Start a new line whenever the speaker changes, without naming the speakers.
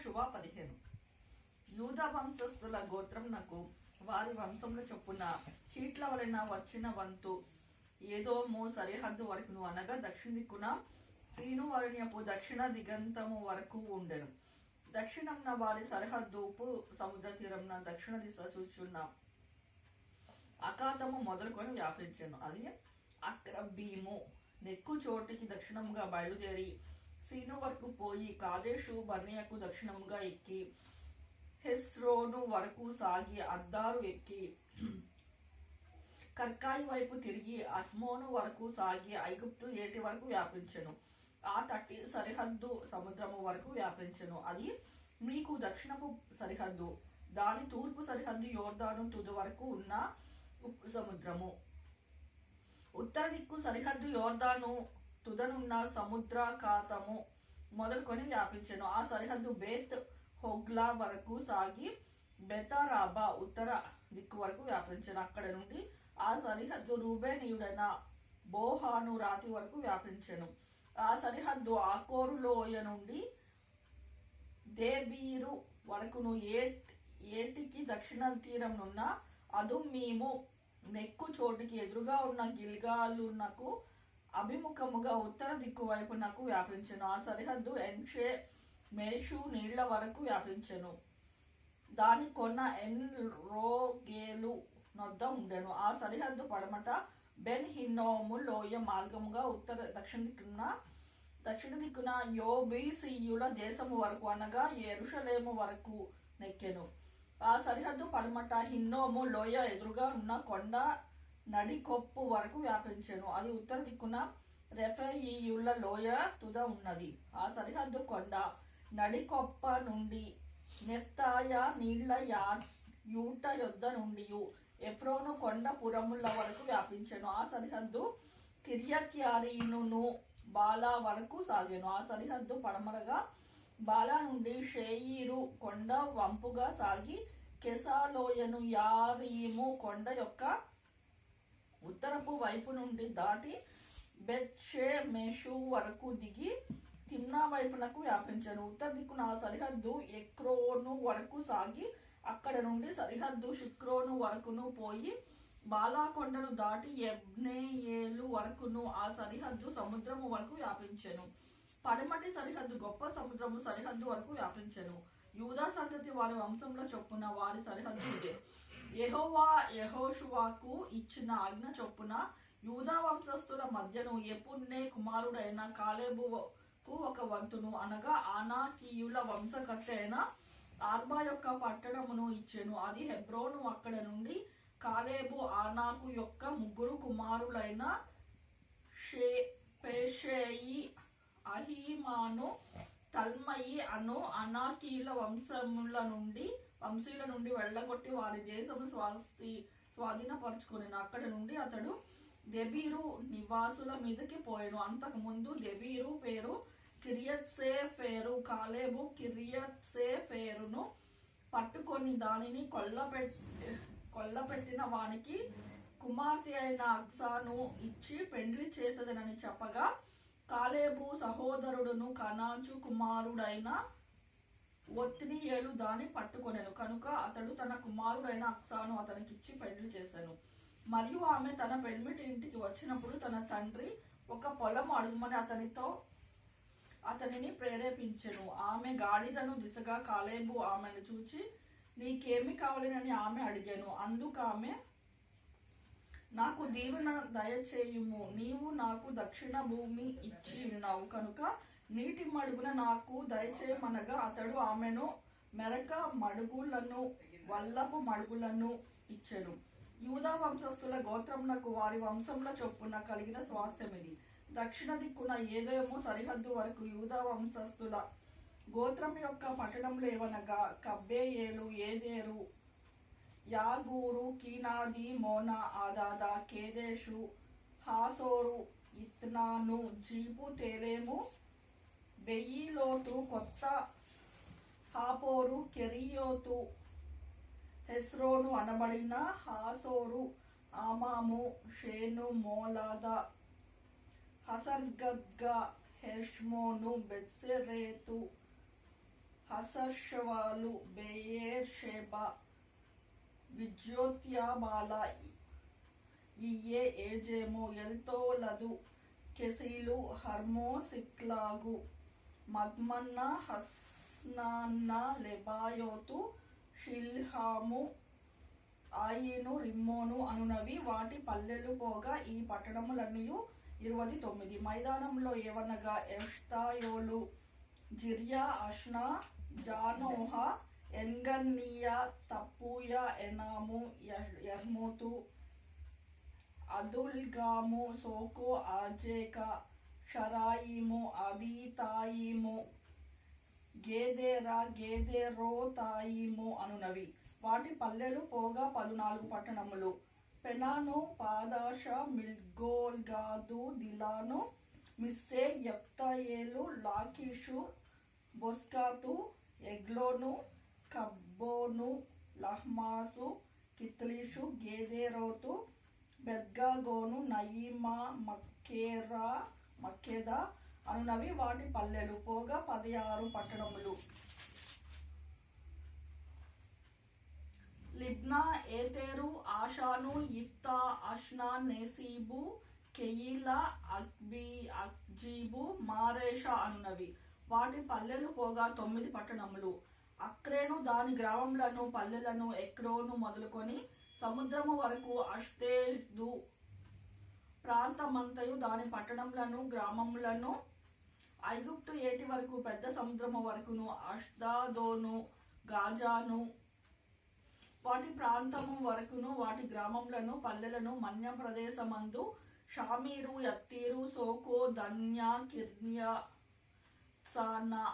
యహోశువ పదిహేను యూదా వంశస్థుల గోత్రంనకు వారి వంశంలో చొప్పున చీట్ల వలన వచ్చిన వంతు ఏదోమో సరిహద్దు వరకును అనగా దక్షిణ దిక్కున సీను వరణ్యపు దక్షిణ దిగంతము వరకు ఉండెను. దక్షిణంన వారి సరిహద్దు ఉప్పు సముద్ర తీరంన దక్షిణ దిశ చూచున్న అకాతము మొదలుకొని వ్యాపించాను. అది అక్రబీము నెక్కు చోటికి దక్షిణముగా బయలుదేరి సీను వరకు పోయి కాదేశు బర్నియకు దక్షిణముగా ఎక్కి హెస్రోను వరకు సాగి అద్దారు ఎక్కి కర్కాయి వైపు తిరిగి అస్మోను వరకు సాగి ఐగుప్తు ఏటి వరకు వ్యాపించను. ఆ తట్టి సరిహద్దు సముద్రము వరకు వ్యాపించను. అది మీకు దక్షిణపు సరిహద్దు దాని తూర్పు సరిహద్దు యోర్దాను తుది వరకు ఉన్న ఉప్పు సముద్రము. ఉత్తర దిక్కు సరిహద్దు యోర్దాను తుదనున్న సముద్రాఖాతము మొదలుకొని వ్యాపించెను. ఆ సరిహద్దు బేత్ హోగ్లా వరకు సాగి బెతారాబా ఉత్తర దిక్కు వరకు వ్యాపించెను. అక్కడ నుండి ఆ సరిహద్దు రూబేనీయుడైన బోహాను రాతి వరకు వ్యాపించెను. ఆ సరిహద్దు ఆకోరు లోయ నుండి దేబీరు వరకును ఏట్ ఏటికి దక్షిణ తీరంనున్న అదుమ్మీము నెక్కు చోటికి ఎదురుగా ఉన్న గిల్గాలునకు అభిముఖముగా ఉత్తర దిక్కు వైపునకు వ్యాపించెను. ఆ సరిహద్దు ఎన్షే మేషు నీళ్ళ వరకు వ్యాపించెను. దాని కొన్న ఎన్ రోగేలు నొద్ద ఉండెను. ఆ సరిహద్దు పడమట బెన్ హిన్నోము లోయ మార్గముగా ఉత్తర దక్షిణ దిక్కున దక్షిణ దిక్కున యోబీసీయుల దేశము వరకు అనగా ఎరుషలేము వరకు నెక్కెను. ఆ సరిహద్దు పడమట హిన్నోము లోయ ఎదురుగా ఉన్న కొండ నడికొప్పు వరకు వ్యాపించెను. అది ఉత్తర దిక్కున రెఫెయియుల లోయ తుద ఉన్నది. ఆ సరిహద్దు కొండ నడికొప్ప నుండి నెత్తాయ నీళ్ళ యా యూట యొద్ద నుండి ఎఫ్రోను కొండ పురముల వరకు వ్యాపించెను. ఆ సరిహద్దు కిర్యత్యారీను బాలా వరకు సాగాను. ఆ సరిహద్దు పడమరగా బాలా నుండి షేయిరు కొండ వంపుగా సాగి కెసాలోయను యారీము కొండ యొక్క ఉత్తరపు వైపు నుండి దాటి బెత్షే మేషు వరకు దిగి తిమ్నా వైపునకు వ్యాపించను. ఉత్తర దిక్కున సరిహద్దు ఎక్రోను వరకు సాగి అక్కడ నుండి సరిహద్దు షిక్రోను వరకును పోయి బాలాకొండను దాటి ఎబ్నేయేలు వరకును ఆ సరిహద్దు సముద్రము వరకు వ్యాపించెను. పడమటి సరిహద్దు గొప్ప సముద్రము సరిహద్దు వరకు వ్యాపించెను. యూదా సంతతి వారి వంశంలో చొప్పున వారి సరిహద్దు ఇదే. యెహోవా యెహోషువాకు ఇచ్చిన ఆజ్ఞ చొప్పున యూదా వంశస్థుల మధ్యను ఎపున్నే కుమారుడైన కాలేబుకు ఒక వంతును అనగా ఆనాకీయుల వంశకర్త అయిన ఆర్బా యొక్క పట్టణమును ఇచ్చెను. అది హెబ్రోను అక్కడ నుండి కాలేబు ఆనాకు యొక్క ముగ్గురు కుమారులైన షే పేషేయి అహీమాను తల్మయి అను అనాకీల వంశముల నుండి వంశీయుల నుండి వెళ్ళగొట్టి వారి దేశము స్వాస్తి స్వాధీనపరుచుకుని అక్కడ నుండి అతడు దెబీరు నివాసుల మీదకి పోయాను. అంతకు ముందు దెబీరు పేరు కిరియత్సే ఫేరు కాలేబు కిరియత్సే ఫేరును పట్టుకొని దానిని కొల్లపెట్టి కొల్లపెట్టిన వానికి కుమార్తె అయిన అక్సాను ఇచ్చి పెండ్లి చేసేదనని చెప్పగా కాలేబు సహోదరుడును కనాచు కుమారుడైన ఒత్తినియేలు దాన్ని పట్టుకొనెను. కనుక అతడు తన కుమారుడైన అక్సాను అతనికిచ్చి పెళ్ళి చేశాను మరియు ఆమె తన పెళ్మిటి ఇంటికి వచ్చినప్పుడు తన తండ్రి ఒక పొలం అడుగుమని అతనితో అతనిని ప్రేరేపించెను. ఆమె గాడిదను దిశగా కాలేబు ఆమెను చూచి నీకేమి కావాలనని ఆమె అడిగాను. అందుకు ఆమె నాకు దీవెన దయచేయుము. నీవు నాకు దక్షిణ భూమి ఇచ్చి ఉన్నావు. కనుక నీటి మడుగున నాకు దయచేయమనగా అతడు ఆమెను మెరక మడుగులను వల్లపు మడుగులను ఇచ్చెను. యూదా వంశస్థుల గోత్రమునకు వారి వంశంలో చొప్పున కలిగిన స్వాస్థ్యం ఇది. దక్షిణ దిక్కున ఏదేమో సరిహద్దు వరకు యూదా వంశస్థుల గోత్రం యొక్క పట్టణంలో ఏవనగా కబ్బేయేలు ఏదేరు యాగూరు కీనాది మోనా ఆదాద కేదేశు హాసోరు ఇత్నాను జీపు తేలేము బెయిలోతు కొత్త హాపోరు కెరియోతు హెస్రోను అనబడిన హాసోరు ఆమాము షేను మోలాద హసర్గద్గా హెష్మోను బెత్సెరేతు హసర్షవాలు బెయేర్ షేబా విజ్యోత్యాబాల ఇయ్యే ఏజేమో ఎల్తోలదు కెసీలు హర్మో సిక్లాగు మద్మన్న హస్నాన్న లెబాయోతు షిల్హాము ఆయిను రిమ్మోను అనునవి వాటి పల్లెలు పోగా ఈ పట్టణములన్నీ ఇరవై తొమ్మిది. మైదానంలో ఏవనగా ఎష్టాయోలు జిర్యా అష్నా జానోహ ఎన్గన్నీయ తప్పుయ ఎనాము ఎర్మోతు అదుల్గాము సోకో ఆజేక షరాయిము అదీతాయిము గేదేరో గేదెరోతాయిము అనునవి. వాటి పల్లెలు పోగా పదునాలుగు పట్టణములు. పెనాను పాదాష మిల్గోల్గాదు దిలాను మిస్సే యప్తాయేలు లాకీషు బొస్కాతు ఎగ్లోను కబ్బోను లహ్మాసు కిత్లీషు గేదేరోతు బెద్గాగోను నయీమా మక్కేరా మక్కేదా అనునవి వాటి పల్లెలు. పోగా పదిహారు పట్టణములు. లిబ్నా ఏతేరు ఆషాను ఇఫ్తా అష్నా నెసీబు కెయిలా అక్బీ అక్జీబు మారేషా అనునవి. వాటి పల్లెలు పోగా తొమ్మిది పట్టణములు. అక్రేను దాని గ్రామములను పల్లెలను ఎక్రోను మొదలుకొని సముద్రము వరకు అష్టేదు ప్రాంతమంతయు దాని పట్టణములను గ్రామములను ఐగుప్తు ఏటి వరకు పెద్ద సముద్రము వరకును అష్దాదోను గాజాను వాటి ప్రాంతము వరకును వాటి గ్రామములను పల్లెలను మన్య ప్రదేశమందు షామీరు యత్తీరు సోకో ధన్య కిర్య సానా